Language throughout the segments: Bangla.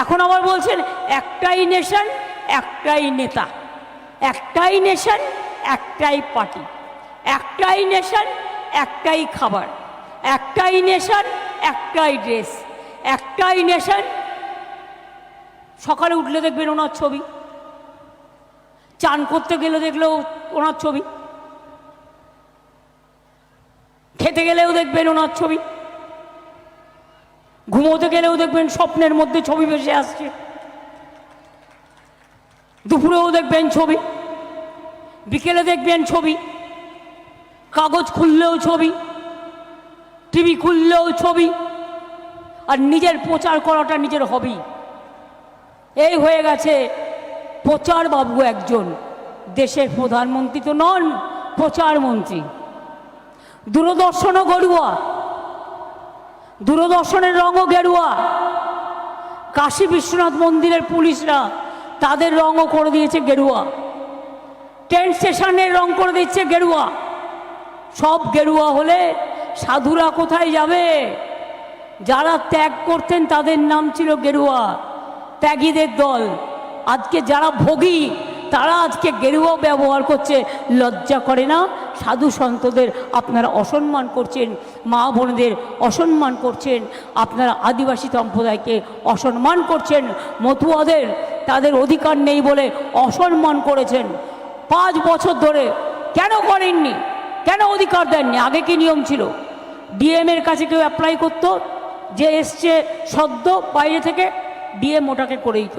এখন আবার বলছেন, একটাই নেশন, একটাই নেতা। একটাই নেশন, একটাই পার্টি। একটাই নেশন, একটাই খাবার। একটাই নেশন, একটাই ড্রেস। একটাই নেশন, সকালে উঠলে দেখবেন ওনার ছবি। চান করতে গেলে দেখলেও ওনার ছবি। খেতে গেলেও দেখবেন ওনার ছবি। ঘুমোতে গেলেও দেখবেন স্বপ্নের মধ্যে ছবি ভেসে আসছে। দুপুরেও দেখবেন ছবি, বিকেলে দেখবেন ছবি, কাগজ খুললেও ছবি, টিভি খুললেও ছবি, আর নিজের প্রচার করাটা নিজের হবি। এই হয়ে গেছে প্রচার বাবু একজন, দেশের প্রধানমন্ত্রী তো নন, প্রচারমন্ত্রী। দূরদর্শনও গড়ুয়া। দূরদর্শনের রঙও গেরুয়া। কাশী বিশ্বনাথ মন্দিরের পুলিশরা তাদের রঙও করে দিয়েছে গেরুয়া। ট্রেন স্টেশনের রং করে দিচ্ছে গেরুয়া। সব গেরুয়া হলে সাধুরা কোথায় যাবে? যারা ত্যাগ করতেন তাদের নাম ছিল গেরুয়া। ত্যাগীদের দল। আজকে যারা ভোগী, তারা আজকে গেরুয়া ব্যবহার করছে। লজ্জা করে না? সাধু সন্তদের আপনারা অসম্মান করছেন, মা বোনদের অসম্মান করছেন, আপনারা আদিবাসী সম্প্রদায়কে অসম্মান করছেন, মতুয়াদের তাদের অধিকার নেই বলে অসম্মান করেছেন। পাঁচ বছর ধরে কেন করেননি? কেন অধিকার দেননি? আগে কি নিয়ম ছিল? ডিএম এর কাছে কেউ অ্যাপ্লাই করতো? যে এসছে সদ্য বাইরে থেকে, ডিএম ওটাকে করে দিত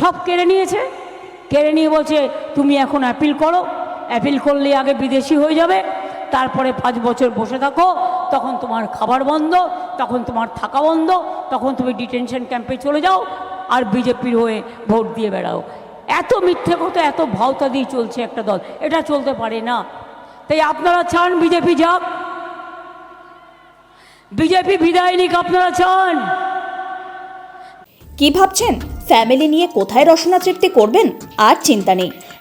সব কেড়ে নিয়েছে। কেড়ে নিয়ে বলছে, তুমি এখন অ্যাপিল করো। অ্যাপিল করলে আগে বিদেশি হয়ে যাবে, তারপরে পাঁচ বছর বসে থাকো, তখন তোমার খাবার বন্ধ, তখন তোমার থাকা বন্ধ, তখন তুমি ডিটেনশন ক্যাম্পে চলে যাও আর বিজেপির হয়ে ভোট দিয়ে বেড়াও। এত মিথ্যে কথা, এত ভাওতা দিয়ে চলছে একটা দল, এটা চলতে পারে না। তাই আপনারা চান বিজেপি যাক। বিজেপি বিদায় নিক, আপনারা চান। কি ভাবছেন? ফ্যামিলি নিয়ে কোথায় রসনা তৃপ্তি করবেন? আর চিন্তা নেই।